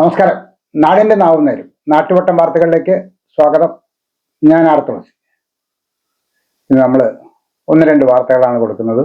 നമസ്കാരം. നാടിന്റെ നാവുന്നേരും നാട്ടുവട്ടം വാർത്തകളിലേക്ക് സ്വാഗതം. ഞാൻ ആർ ഇന്ന് നമ്മൾ ഒന്ന് രണ്ട് വാർത്തകളാണ് കൊടുക്കുന്നത്.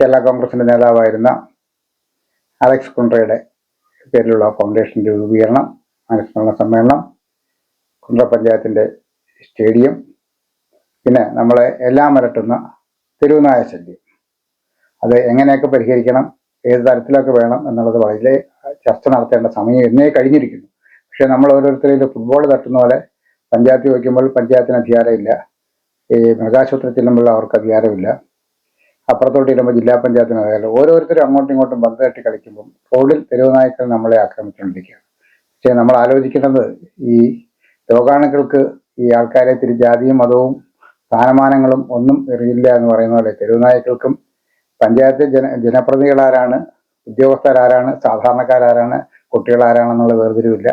കേരള കോൺഗ്രസിന്റെ നേതാവായിരുന്ന അലക്സ് കുണ്ട്രയുടെ പേരിലുള്ള ഫൗണ്ടേഷന്റെ രൂപീകരണം അനുസ്മരണ സമ്മേളനം കുണ്ട്ര പഞ്ചായത്തിന്റെ സ്റ്റേഡിയം പിന്നെ നമ്മളെ എല്ലാം അലട്ടുന്ന തെരുവുനായ ശല്യം. അത് എങ്ങനെയൊക്കെ പരിഹരിക്കണം ഏത് തരത്തിലൊക്കെ വേണം എന്നുള്ളത് വളരെ ചർച്ച നടത്തേണ്ട സമയം എന്നേ കഴിഞ്ഞിരിക്കുന്നു. പക്ഷെ നമ്മൾ ഓരോരുത്തരും ഫുട്ബോൾ തട്ടുന്ന പോലെ പഞ്ചായത്ത് വയ്ക്കുമ്പോൾ പഞ്ചായത്തിന് അധികാരമില്ല. ഈ മൃഗാശുപത്രി ചെല്ലുമ്പോൾ അവർക്ക് അധികാരമില്ല. അപ്പുറത്തോട്ട് ചെല്ലുമ്പോൾ ജില്ലാ പഞ്ചായത്തിന് അധികാരം ഓരോരുത്തരും അങ്ങോട്ടും ഇങ്ങോട്ടും ബന്ധം തട്ടി കളിക്കുമ്പോൾ റോഡിൽ തെരുവ് നായ്ക്കൾ നമ്മളെ ആക്രമിച്ചുകൊണ്ടിരിക്കുകയാണ്. പക്ഷേ നമ്മൾ ആലോചിക്കേണ്ടത് ഈ രോഗാണുക്കൾക്ക് ഈ ആൾക്കാരെ തിരി ജാതിയും മതവും സ്ഥാനമാനങ്ങളും ഒന്നും എറിയില്ല എന്ന് പറയുന്ന പോലെ തെരുവ് നായ്ക്കൾക്കും പഞ്ചായത്ത് ജന ജനപ്രതിനിധികളാരാണ് ഉദ്യോഗസ്ഥരാരാണ് സാധാരണക്കാരാരാണ് കുട്ടികളാരാണെന്നുള്ള വേർതിരിവില്ല.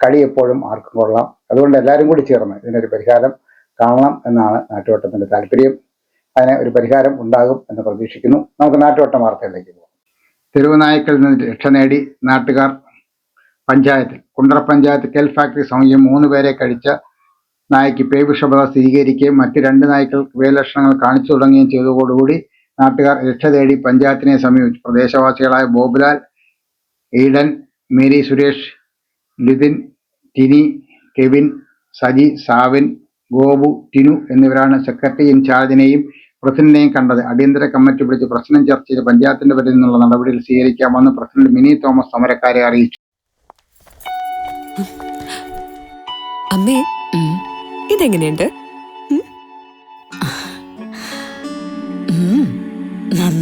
കളി എപ്പോഴും ആർക്കും കൊള്ളാം. അതുകൊണ്ട് എല്ലാവരും കൂടി ചേർന്ന് ഇതിനൊരു പരിഹാരം കാണണം എന്നാണ് നാട്ടുവട്ടത്തിന്റെ താല്പര്യം. അതിന് ഒരു പരിഹാരം ഉണ്ടാകും എന്ന് പ്രതീക്ഷിക്കുന്നു. നമുക്ക് നാട്ടുവട്ടം വാർത്തയിലേക്ക് പോകാം. തെരുവുനായ്ക്കളിൽ നിന്ന് രക്ഷ നേടി നാട്ടുകാർ പഞ്ചായത്തിൽ. കുണ്ടറ പഞ്ചായത്ത് കെൽ ഫാക്ടറി സമയം മൂന്ന് പേരെ കഴിച്ച നായ്ക്ക് പേവിഷബാധ സ്ഥിരീകരിക്കുകയും മറ്റ് രണ്ട് നായ്ക്കൾ വേലക്ഷണങ്ങൾ കാണിച്ചു തുടങ്ങുകയും ചെയ്തതോടുകൂടി നാട്ടുകാർ രക്ഷ തേടി പഞ്ചായത്തിനെ സമീപിച്ചു. പ്രദേശവാസികളായ Bobulal Eden Mary Suresh Lithin Tini Kevin Saji Savin Gopu Tinu എന്നിവരാണ് സെക്രട്ടറി ഇൻചാർജിനെയും പ്രസിഡന്റിനെയും കണ്ടത്. അടിയന്തര കമ്മിറ്റി വിളിച്ച് പ്രശ്നം ചർച്ച ചെയ്ത് പഞ്ചായത്തിന്റെ പേരിൽ നിന്നുള്ള നടപടികൾ സ്വീകരിക്കാമെന്ന് പ്രസിഡന്റ് മിനി തോമസ് സമരക്കാരെ അറിയിച്ചു. ഇതെങ്ങനെയുണ്ട്?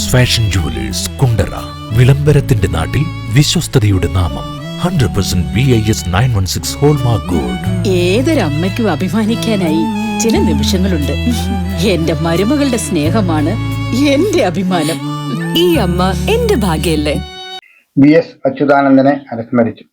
Chinnoos fashion jewellers Kundara വിളംബരത്തിന്റെ നാട്ടിൽ വിശ്വസ്തതയുടെ നാമം hundred percent B I S nine one six hallmark gold ഏതൊരമ്മയ്ക്കും അഭിമാനിക്കാനായി ചില നിമിഷങ്ങളുണ്ട്. എന്റെ മരുമകളുടെ സ്നേഹമാണ് എന്റെ അഭിമാനം. ഈ അമ്മ എന്റെ ഭാഗ്യല്ലേ? വി എസ് അച്യുതാനന്ദനെ അനുസ്മരിച്ചു.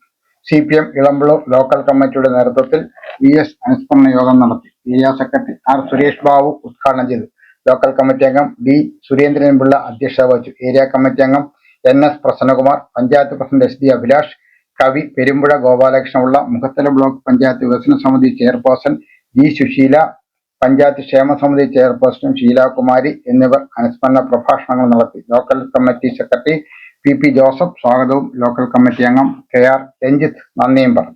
C P M Elampalloor local committee നേതൃത്വത്തിൽ വി എസ് അനുസ്മരണ യോഗം നടത്തി. Area secretary R Suresh Babu ഉദ്ഘാടനം ചെയ്തു. ലോക്കൽ കമ്മിറ്റി അംഗം ഡി സുരേന്ദ്രൻപിള്ള അധ്യക്ഷത വഹിച്ചു. ഏരിയ കമ്മിറ്റി അംഗം N S Prasannakumar panchayat president S D Abhilash കവി പെരുമ്പുഴ ഗോപാലകൃഷ്ണപിള്ള മുഖത്തല ബ്ലോക്ക് പഞ്ചായത്ത് വികസന സമിതി ചെയർപേഴ്സൺ ജി സുശീല പഞ്ചായത്ത് ക്ഷേമ സമിതി ചെയർപേഴ്സൺ ഷീലാകുമാരി എന്നിവർ അനുസ്മരണ പ്രഭാഷണങ്ങൾ നടത്തി. Local committee secretary P P Joseph സ്വാഗതവും ലോക്കൽ കമ്മിറ്റി അംഗം കെ ആർ രഞ്ജിത്ത് നന്ദിയും പറഞ്ഞു.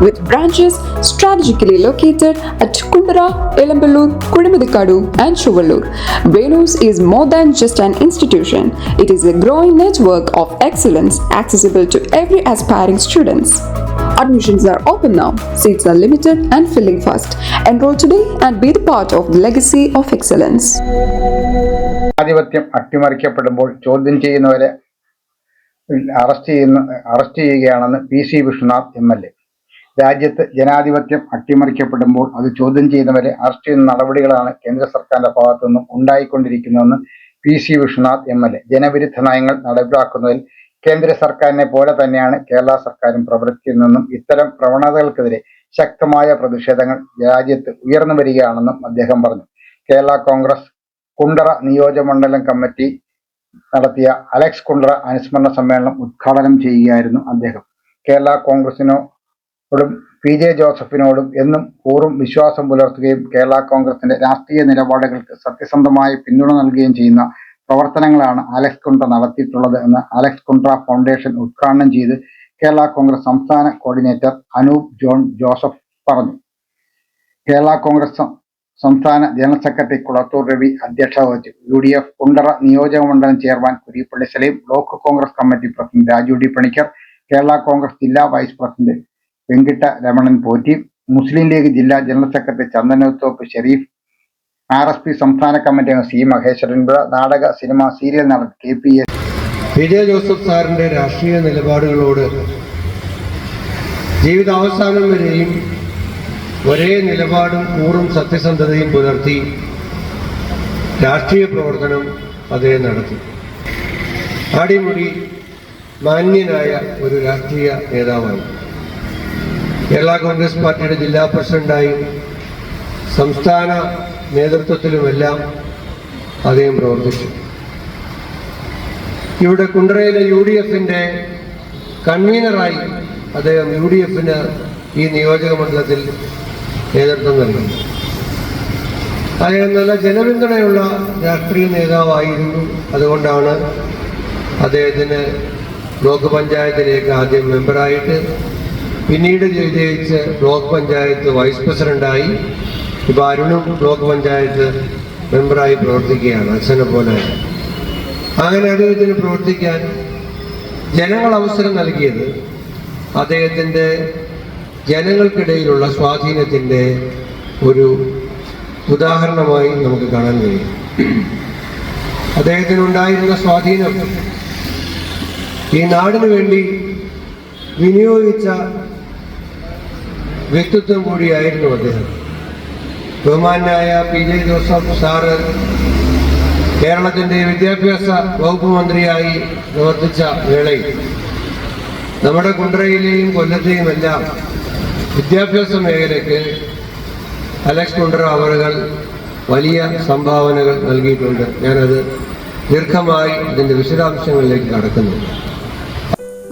with branches strategically located at Kundara, Elamballur, Kudimadikadu, and Chuvallur. Venus is more than just an institution. It is a growing network of excellence accessible to every aspiring students. Admissions are open now. Seats are limited and filling fast. Enroll today and be the part of the legacy of excellence. ആധിപത്യം അട്ടിമറിക്കപ്പെടുമ്പോൾ ചോദ്യം ചെയ്യുന്നവരെ arrest ചെയ്യുന്ന arrest ചെയ്യുകയാണെന്ന് P C Vishwanath M L A രാജ്യത്ത് ജനാധിപത്യം അട്ടിമറിക്കപ്പെടുമ്പോൾ അത് ചോദ്യം ചെയ്യുന്നവരെ അറസ്റ്റ് ചെയ്യുന്ന നടപടികളാണ് കേന്ദ്ര സർക്കാരിന്റെ ഭാഗത്തു നിന്നും ഉണ്ടായിക്കൊണ്ടിരിക്കുന്നതെന്ന് P C Vishwanath M L A. ജനവിരുദ്ധ നയങ്ങൾ നടപ്പിലാക്കുന്നതിൽ കേന്ദ്ര സർക്കാരിനെ പോലെ തന്നെയാണ് കേരള സർക്കാരും പ്രവർത്തിക്കുന്നതെന്നും ഇത്തരം പ്രവണതകൾക്കെതിരെ ശക്തമായ പ്രതിഷേധങ്ങൾ രാജ്യത്ത് ഉയർന്നു വരികയാണെന്നും അദ്ദേഹം പറഞ്ഞു. കേരള കോൺഗ്രസ് കുണ്ടറ നിയോജകമണ്ഡലം കമ്മിറ്റി നടത്തിയ അലക്സ് കുണ്ടറ അനുസ്മരണ സമ്മേളനം ഉദ്ഘാടനം ചെയ്യുകയായിരുന്നു അദ്ദേഹം. കേരള കോൺഗ്രസിനോടും പി ജെ ജോസഫിനോടും എന്നും കൂറും വിശ്വാസം പുലർത്തുകയും കേരള കോൺഗ്രസിന്റെ രാഷ്ട്രീയ നിലപാടുകൾക്ക് സത്യസന്ധമായ പിന്തുണ നൽകുകയും ചെയ്യുന്ന പ്രവർത്തനങ്ങളാണ് അലക്സ് കുണ്ട്ര നടത്തിയിട്ടുള്ളത് എന്ന് അലക്സ് കുണ്ട്ര ഫൗണ്ടേഷൻ ഉദ്ഘാടനം ചെയ്ത് കേരള കോൺഗ്രസ് സംസ്ഥാന കോർഡിനേറ്റർ അനൂപ് ജോൺ ജോസഫ് പറഞ്ഞു. കേരള കോൺഗ്രസ് സംസ്ഥാന ജനറൽ സെക്രട്ടറി കുളത്തൂർ രവി അധ്യക്ഷത വഹിച്ചു. യു ഡി എഫ് കുണ്ടറ നിയോജക മണ്ഡലം chairman Kuripally Saleem block Congress committee president Raju D Panicker Kerala Congress ജില്ലാ വൈസ് പ്രസിഡന്റ് വെങ്കിട്ട രമണൻ പോറ്റി മുസ്ലിം ലീഗ് ജില്ലാ general secretary Chandanathoppu Sherif R S P സംസ്ഥാന കമ്മിറ്റി അംഗം സി മഹേശ്വരൻപുഴ നാടക സിനിമ സീരിയൽ നടൻ K P S Vijaya Joseph സാറിന്റെ രാഷ്ട്രീയ നിലപാടുകളോട് ജീവിതാവസാനം വരെയും ഒരേ നിലപാടും കൂറും സത്യസന്ധതയും പുലർത്തി രാഷ്ട്രീയ പ്രവർത്തനം അദ്ദേഹം നടത്തി. ആടിമുടി മാന്യനായ ഒരു രാഷ്ട്രീയ നേതാവായി. കേരള കോൺഗ്രസ് പാർട്ടിയുടെ ജില്ലാ പ്രസിഡന്റായും സംസ്ഥാന നേതൃത്വത്തിലുമെല്ലാം അദ്ദേഹം പ്രവർത്തിച്ചു. ഇവിടെ കുണ്ടറയിലെ യു ഡി എഫിന്റെ കൺവീനറായി അദ്ദേഹം യു ഡി എഫിന് ഈ നിയോജക മണ്ഡലത്തിൽ നേതൃത്വം നൽകുന്നു. അദ്ദേഹം നല്ല ജനപിന്തുണയുള്ള രാഷ്ട്രീയ നേതാവായിരുന്നു. അതുകൊണ്ടാണ് അദ്ദേഹത്തിന് ബ്ലോക്ക് പഞ്ചായത്തിലേക്ക് ആദ്യം മെമ്പറായിട്ട് പിന്നീട് വിജയിച്ച് ബ്ലോക്ക് പഞ്ചായത്ത് വൈസ് പ്രസിഡന്റായി ഇപ്പോൾ അരുണും ബ്ലോക്ക് പഞ്ചായത്ത് മെമ്പറായി പ്രവർത്തിക്കുകയാണ് അച്ഛനെ പോലെ. അങ്ങനെ അദ്ദേഹത്തിന് പ്രവർത്തിക്കാൻ ജനങ്ങൾ അവസരം നൽകിയത് അദ്ദേഹത്തിന്റെ ജനങ്ങൾക്കിടയിലുള്ള സ്വാധീനത്തിന്റെ ഒരു ഉദാഹരണമായി നമുക്ക് കാണാൻ കഴിയും. അദ്ദേഹത്തിനുണ്ടായിരുന്ന സ്വാധീനം ഈ നാടിനു വേണ്ടി വിനിയോഗിച്ച വ്യക്തിത്വം കൂടിയായിരുന്നു അദ്ദേഹം. ബഹുമാനായ പി. ജെ. ജോസഫ് സാറ് കേരളത്തിന്റെ വിദ്യാഭ്യാസ വകുപ്പ് മന്ത്രിയായി പ്രവർത്തിച്ച വേളയിൽ നമ്മുടെ കുണ്ടറയിലെയും കൊല്ലത്തെയുമെല്ലാം വിദ്യാഭ്യാസ മേഖലയ്ക്ക് അലക്സ് കുണ്ടറ അവറുകൾ വലിയ സംഭാവനകൾ നൽകിയിട്ടുണ്ട്. ഞാനത് ദീർഘമായി ഇതിന്റെ വിശദാംശങ്ങളിലേക്ക് കടക്കുന്നു.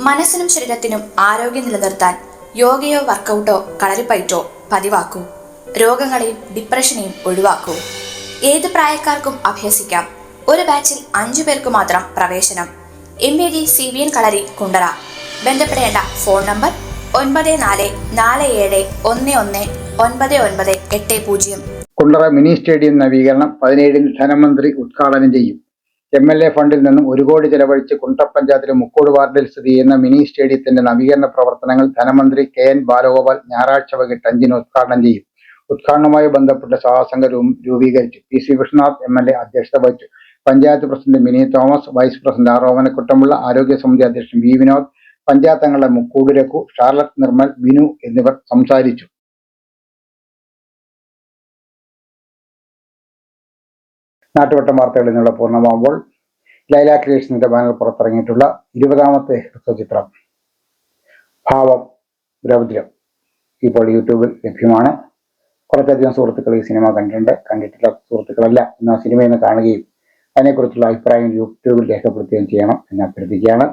മനസ്സിനും ശരീരത്തിനും ആരോഗ്യം നിലനിർത്താൻ യോഗയോ വർക്കൗട്ടോ കളരിപ്പയറ്റോ പതിവാക്കൂ. രോഗങ്ങളെയും ഡിപ്രഷനെയും ഒഴിവാക്കൂ. ഏത് പ്രായക്കാർക്കും അഭ്യസിക്കാം. ഒരു ബാച്ചിൽ അഞ്ചു പേർക്ക് മാത്രം പ്രവേശനം. M A D C V N Kalari Kundara. ബന്ധപ്പെടേണ്ട ഫോൺ നമ്പർ ഒൻപത് നാല് നാല് ഏഴ് ഒന്ന് ഒന്ന് ഒൻപത് ഒൻപത് എട്ട് പൂജ്യം. കുണ്ടറ മിനി സ്റ്റേഡിയം നവീകരണം പതിനേഴിന് ധനമന്ത്രി ഉദ്ഘാടനം ചെയ്യും. എം എൽ എ ഫണ്ടിൽ നിന്നും ഒരു കോടി ചെലവഴിച്ച് കുണ്ടറ പഞ്ചായത്തിലെ മുക്കോട് വാർഡിൽ സ്ഥിതി ചെയ്യുന്ന മിനി സ്റ്റേഡിയത്തിന്റെ നവീകരണ പ്രവർത്തനങ്ങൾ ധനമന്ത്രി കെ എൻ ബാലഗോപാൽ ഞായറാഴ്ച വൈകിട്ട് അഞ്ചിന് ഉദ്ഘാടനം ചെയ്യും. ഉദ്ഘാടനവുമായി ബന്ധപ്പെട്ട് സഹാസംഘ രൂപീകരിച്ചു. P C Vishwanath M L A അധ്യക്ഷത വഹിച്ചു. Panchayat president Mini Thomas vice president R ഓമനക്കുട്ടമുള്ള ആരോഗ്യ സമിതി അധ്യക്ഷൻ വി വിനോദ് പഞ്ചായത്ത് അംഗങ്ങളെ മുക്കൂട് രഘു ഷാർലറ്റ് നിർമ്മൽ ബിനു എന്നിവർ സംസാരിച്ചു. നാട്ടുവട്ടം വാർത്തകളിൽ നിന്നുള്ള പൂർണമാകുമ്പോൾ ലൈല ക്രിയേഷന്റെ ബാനർ പുറത്തിറങ്ങിയിട്ടുള്ള ഇരുപതാമത്തെ ഹ്രസ്വചിത്രം ഭാവം രൗദ്രം ഇപ്പോൾ യൂട്യൂബിൽ ലഭ്യമാണ്. കുറച്ചധികം സുഹൃത്തുക്കൾ ഈ സിനിമ കണ്ടിട്ടുണ്ട്. കണ്ടിട്ടുള്ള സുഹൃത്തുക്കളല്ല ഇന്ന് ആ സിനിമയിൽ കാണുകയും അതിനെക്കുറിച്ചുള്ള അഭിപ്രായം യൂട്യൂബിൽ രേഖപ്പെടുത്തുകയും ചെയ്യണം എന്ന് അഭ്യർത്ഥിക്കുകയാണ്.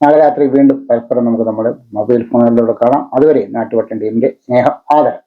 നാളെ രാത്രി വീണ്ടും പരസ്പരം നമുക്ക് നമ്മുടെ മൊബൈൽ ഫോണുകളിലൂടെ കാണാം. അതുവരെ നാട്ടുവട്ടം ടീമിന്റെ സ്നേഹം ആദരം.